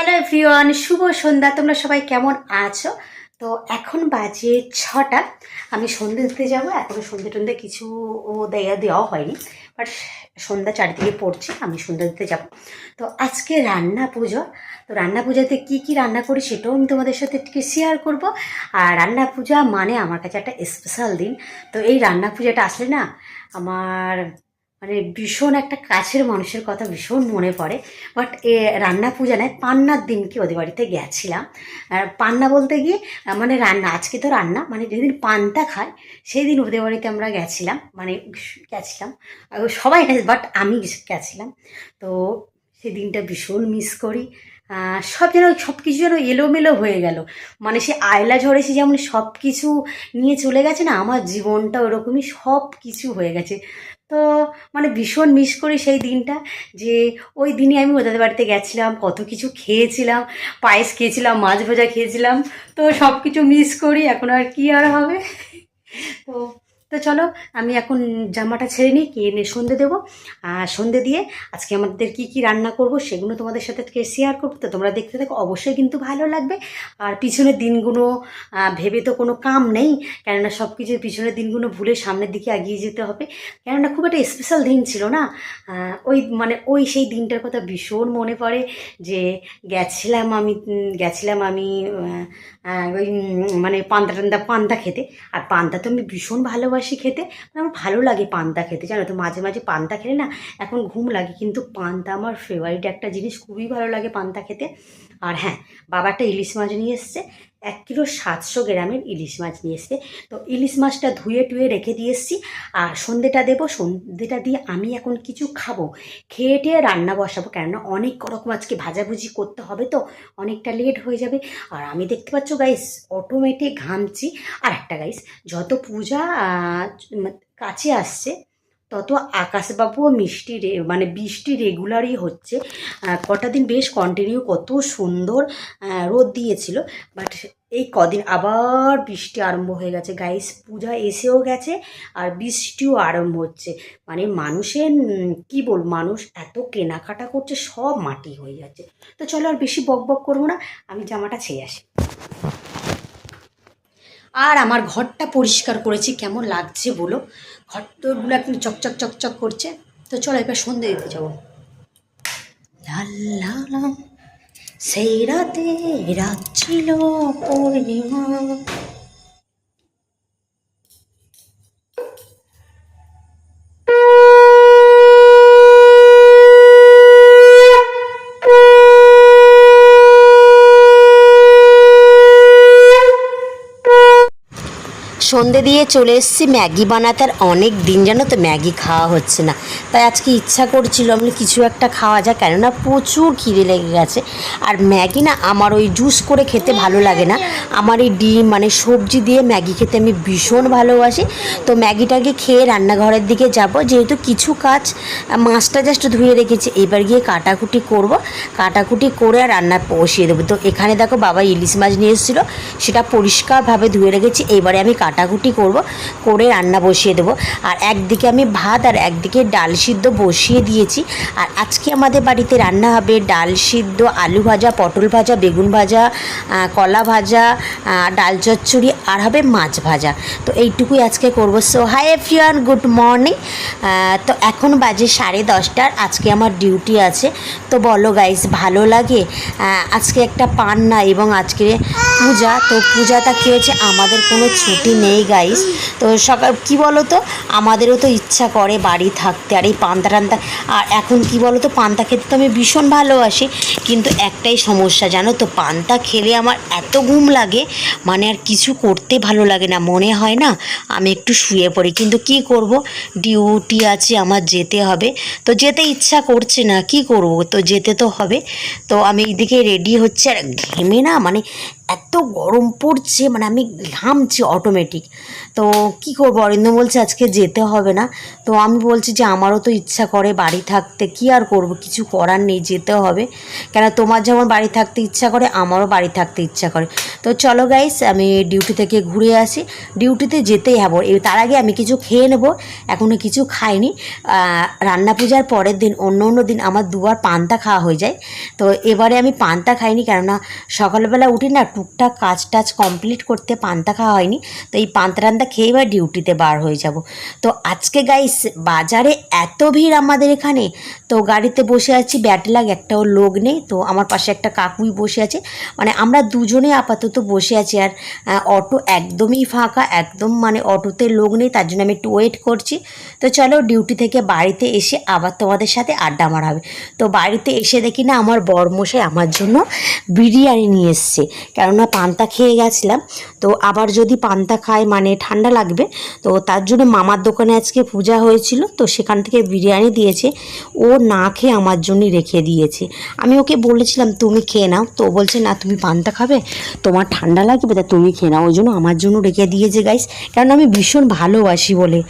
Hello everyone, শুভ সন্ধ্যা। তোমরা সবাই কেমন আছো? তো এখন বাজে ছটা। আমি সন্ধে দিতে যাব এখনও সন্ধে টন্ধে কিছু দেয়া দেওয়া হয়নি। বাট সন্ধ্যা চারিদিকে পড়ছে, আমি সন্ধ্যা দিতে যাব। তো আজকে রান্না পুজো। তো রান্না পূজাতে কী কী রান্না করি সেটাও আমি তোমাদের সাথে একটু শেয়ার করব। আর রান্না পূজা মানে আমার কাছে একটা স্পেশাল দিন। তো এই রান্না পূজাটা আসলে না, আমার মানে ভীষণ একটা কাছের মানুষের কথা ভীষণ মনে পড়ে। বাট এ রান্না পূজা নয় পান্নার দিনকে ওদের বাড়িতে গেছিলাম। আর পান্না বলতে গিয়ে মানে রান্না, আজকে তো রান্না মানে যেদিন পান্তা খায় সেই দিন ওদের বাড়িতে আমরা গেছিলাম। মানে গেছিলাম। সবাই সবাই বাট আমি গেছিলাম। তো সেই দিনটা ভীষণ মিস করি। সব যেন সব কিছু যেন এলোমেলো হয়ে গেল। মানে সে আয়লা ঝড়েছে যেমন সব কিছু নিয়ে চলে গেছে না, আমার জীবনটা ওরকমই সব কিছু হয়ে গেছে। তো মানে ভীষণ মিস করি সেই দিনটা, যে ওই দিনই আমি ওদের বাড়িতে গেছিলাম, কত কিছু খেয়েছিলাম, পায়েস খেয়েছিলাম, মাছ ভোজা খেয়েছিলাম, তো সব কিছু মিস করি, এখন আর কি আর হবে? চলো, আমি এখন জামাটা ছেড়ে নিই কি এনে সন্ধে দেবো। আর সন্ধে দিয়ে আজকে আমাদের কি কি রান্না করব সেগুলো তোমাদের সাথে শেয়ার করব। তো তোমরা দেখতে থাকো, অবশ্যই কিন্তু ভালো লাগবে। আর পিছনের দিনগুলো ভেবে তো কোনো কাম নেই, কেননা সব কিছু পিছনের দিনগুলো ভুলে সামনের দিকে এগিয়ে যেতে হবে। কেননা খুব একটা স্পেশাল দিন ছিল না। ওই মানে ওই সেই দিনটার কথা ভীষণ মনে পড়ে যে গেছিলাম আমি গেছিলাম আমি ওই মানে পান্তা টান্দা পান্তা খেতে। আর পান্তা তো আমি ভীষণ ভালোবাসি। খেতে মানে আমার ভালো লাগে পান্তা খেতে। জানো তো, মাঝে মাঝে পান্তা খেলে না এখন ঘুম লাগে, কিন্তু পান্তা আমার ফেভারিট একটা জিনিস, খুবই ভালো লাগে পান্তা খেতে। আর হ্যাঁ বাবা একটা ইলিশ মাছ নিয়ে এসছে এক কিলো সাতশো গ্রামের ইলিশ মাছ নিয়ে এসছে। তো ইলিশ মাছটা ধুয়ে টুয়ে রেখে দিয়ে এসছি। আর সন্ধেটা দেবো, সন্ধেটা দিয়ে আমি এখন কিছু খাব। খেয়ে টেয়ে রান্না বসাবো, কেননা অনেক রকম আজকে ভাজাভুজি করতে হবে তো, অনেকটা লেট হয়ে যাবে। আর আমি দেখতে পাচ্ছ গাইস অটোমেটিক ঘামছি। আর একটা গাইস যত পূজা কাছে আসছে তত আকাশবাবুও মিষ্টি রে মানে বৃষ্টি রেগুলারই হচ্ছে। কটা দিন বেশ কন্টিনিউ কত সুন্দর রোদ দিয়েছিল। বাট এই কদিন আবার বৃষ্টি আরম্ভ হয়ে গেছে। গাইস পূজা এসেও গেছে আর বৃষ্টিও আরম্ভ হচ্ছে। মানে মানুষের কি বল মানুষ এত কেনাকাটা করছে, সব মাটি হয়ে যাচ্ছে। তো চলো আর বেশি বক বক করব না, আমি জামাটা ছেড়ে আসি। আর আমার ঘরটা পরিষ্কার করেছি, কেমন লাগছে বলো? ঘরগুলো একদম চকচক চকচক করছে। তো চলো এবার সন্ধে দিতে যাব। সেই রাতে রাত ছিল পূর্ণিমা। সন্ধে দিয়ে চলে এসেছি। ম্যাগি বানাতে আর অনেক দিন জানো তো ম্যাগি খাওয়া হচ্ছে না। তাই আজকে ইচ্ছা করছিল আমি কিছু একটা খাওয়া যায় কেননা প্রচুর খিদে লেগে গেছে। আর ম্যাগি না আমার ওই জুস করে খেতে ভালো লাগে না। আমার এই ডিম মানে সবজি দিয়ে ম্যাগি খেতে আমি ভীষণ ভালোবাসি। তো ম্যাগিটাকে খেয়ে রান্নাঘরের দিকে যাব। যেহেতু কিছু কাজ মাছটা জাস্ট ধুয়ে রেখেছি। এবার গিয়ে কাটাকুটি করব। কাটাকুটি করে আর রান্না বসিয়ে দেবো। তো এখানে দেখো বাবা ইলিশ মাছ নিয়ে এসেছিল। সেটা পরিষ্কারভাবে ধুয়ে রেখেছি। এবারে আমি কাটাকুটি করব, করে রান্না বসিয়ে দেবো। আর একদিকে আমি ভাত আর একদিকে ডাল সিদ্ধ বসিয়ে দিয়েছি। আর আজকে আমাদের বাড়িতে রান্না হবে ডাল সিদ্ধ, আলু ভাজা, পটল ভাজা, বেগুন ভাজা কলা ভাজা ডাল চচ্চড়ি আর হবে মাছ ভাজা। তো এইটুকুই আজকে করব। So hi everyone good morning তো এখন বাজে সাড়ে দশটার, আজকে আমার ডিউটি আছে। তো বলো গাইস ভালো লাগে? আজকে একটা পান্না এবং আজকে পূজা। তো পূজাটা কী হয়েছে? আমাদের কোনো ছুটি নেই। গাইস তো সকাল, কি বলো তো আমাদেরও তো ইচ্ছা করে বাড়ি থাকতে, আর এই পান্তা টান্তা, আর এখন কি বলো তো পান্তা খেতে তো আমি ভীষণ ভালোবাসি, কিন্তু একটাই সমস্যা, জানো তো? পান্তা খেলে আমার এত ঘুম লাগে মানে আর কিছু করতে ভালো লাগে না, মনে হয় না? আমি একটু শুয়ে পড়ি, কিন্তু কি করব? ডিউটি আছে, আমার যেতে হবে। তো যেতে ইচ্ছা করছে না, কি করব? তো যেতে তো হবে। তো আমি এইদিকে রেডি হচ্ছে, আর ঘেমে না মানে এত গরম পড়ছে মানে আমি ঘামছি অটোমেটিক তো কি করব? অরিন্দম বলছে, আজকে যেতে হবে না। তো আমি বলছি যে, আমারও তো ইচ্ছা করে বাড়ি থাকতে। কি আর করব? কিছু করার নেই, যেতে হবে। কেন, তোমার যেমন বাড়ি থাকতে ইচ্ছা করে, আমারও বাড়ি থাকতে ইচ্ছা করে। তো চলো গাইস আমি ডিউটি থেকে ঘুরে আসি। ডিউটিতে যেতেই হব এ- তার আগে আমি কিছু খেয়ে নেব। এখনও কিছু খাইনি। রান্না পূজার পরের দিন, অন্য অন্য দিন আমার দুবার পান্তা খাওয়া হয়ে যায়। তো এবারে আমি পান্তা খাইনি, কেননা সকালবেলা উঠি না টুকটাক কাজ টাজ কমপ্লিট করতে পান্তা খাওয়া হয়নি। তো এই পান্তা টান্তা খেয়ে এবার ডিউটিতে বার হয়ে যাব। তো আজকে গাইস বাজারে এত ভিড় আমাদের এখানে। তো গাড়িতে বসে আছি ব্যাটলাগ একটাও লোক নেই। তো আমার পাশে একটা কাকুই বসে আছে। মানে আমরা দুজনে আপাতত বসে আছি আর অটো একদমই ফাঁকা, একদম মানে অটোতে লোক নেই, তার জন্য আমি একটু ওয়েট করছি। তো চলো ডিউটি থেকে বাড়িতে এসে আবার তোমাদের সাথে আড্ডা মারা হবে তো বাড়িতে এসে দেখি না আমার বরমশাই আমার জন্য বিরিয়ানি নিয়ে এসছে। কেননা পান্তা খেয়ে গেছিলাম। তো আবার যদি পান্তা খাই মানে ঠান্ডা লাগবে। তো তার জন্য মামার দোকানে আজকে পূজা হয়েছিল, তো সেখান থেকে বিরিয়ানি দিয়েছে। ও না খেয়ে আমার জন্যই রেখে দিয়েছে। আমি ওকে বলেছিলাম, তুমি খেয়ে নাও। তো বলছে, না, তুমি পান্তা খাবে? তোমার ঠান্ডা লাগবে, তা তুমি খেয়ে নাও। ওই জন্য আমার জন্য রেখে দিয়েছে গাইস কারণ আমি ভীষণ ভালোবাসি বলে।